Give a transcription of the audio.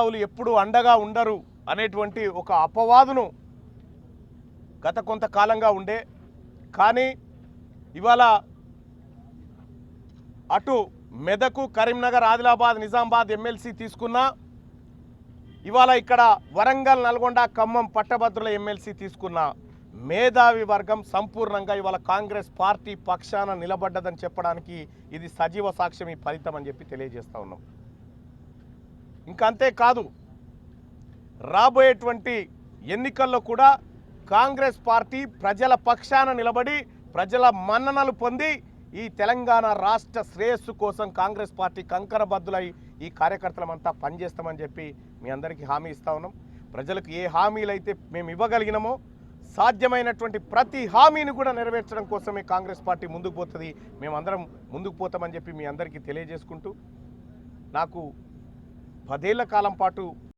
మేధావులు ఎప్పుడు అండగా ఉండరు అనేటువంటి ఒక అపవాదును గత కొంతకాలంగా ఉండే. కానీ ఇవాళ అటు మెదకు కరీంనగర్ ఆదిలాబాద్ నిజామాబాద్ ఎమ్మెల్సీ తీసుకున్నా ఇవాళ ఇక్కడ వరంగల్ నల్గొండ ఖమ్మం పట్టభద్రుల ఎమ్మెల్సీ తీసుకున్న మేధావి వర్గం సంపూర్ణంగా ఇవాళ కాంగ్రెస్ పార్టీ పక్షాన నిలబడ్డదని చెప్పడానికి ఇది సజీవ సాక్ష్యం ఈ ఫలితం అని చెప్పి తెలియజేస్తా ఉన్నాం. ఇంకా అంతేకాదు రాబోయేటువంటి ఎన్నికల్లో కూడా కాంగ్రెస్ పార్టీ ప్రజల పక్షాన నిలబడి ప్రజల మన్ననలు పొంది ఈ తెలంగాణ రాష్ట్ర శ్రేయస్సు కోసం కాంగ్రెస్ పార్టీ కంకరబద్దులై ఈ కార్యకర్తలమంతా పనిచేస్తామని చెప్పి మీ అందరికీ హామీ ఇస్తా ఉన్నాం. ప్రజలకు ఏ హామీలు అయితే మేము ఇవ్వగలిగినామో సాధ్యమైనటువంటి ప్రతి హామీని కూడా నెరవేర్చడం కోసమే కాంగ్రెస్ పార్టీ ముందుకు పోతుంది. మేమందరం ముందుకు పోతామని చెప్పి మీ అందరికీ తెలియజేసుకుంటూ నాకు పదేళ్ళ కాలం పాటు